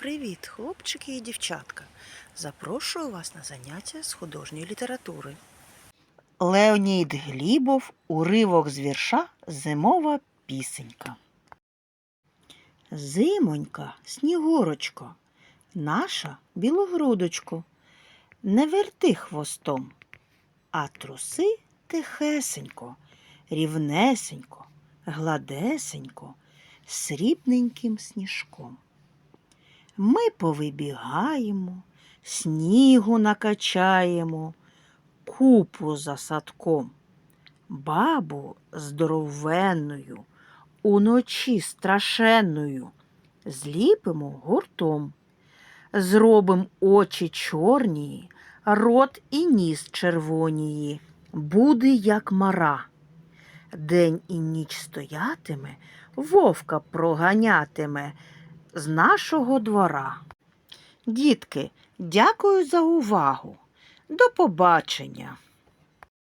Привіт, хлопчики і дівчатка. Запрошую вас на заняття з художньої літератури. Леонід Глібов, уривок з вірша Зимова пісенька. Зимонька, снігурочко, наша білогрудочко, не верти хвостом, а труси тихесенько, рівнесенько, гладесенько, срібненьким сніжком. Ми повибігаємо, снігу накачаємо, купу за садком, бабу здоровенною, уночі страшенною, зліпимо гуртом, зробим очі чорнії, рот і ніс червонії, буде як мара. День і ніч стоятиме, вовка проганятиме з нашого двора. Дітки, дякую за увагу. До побачення.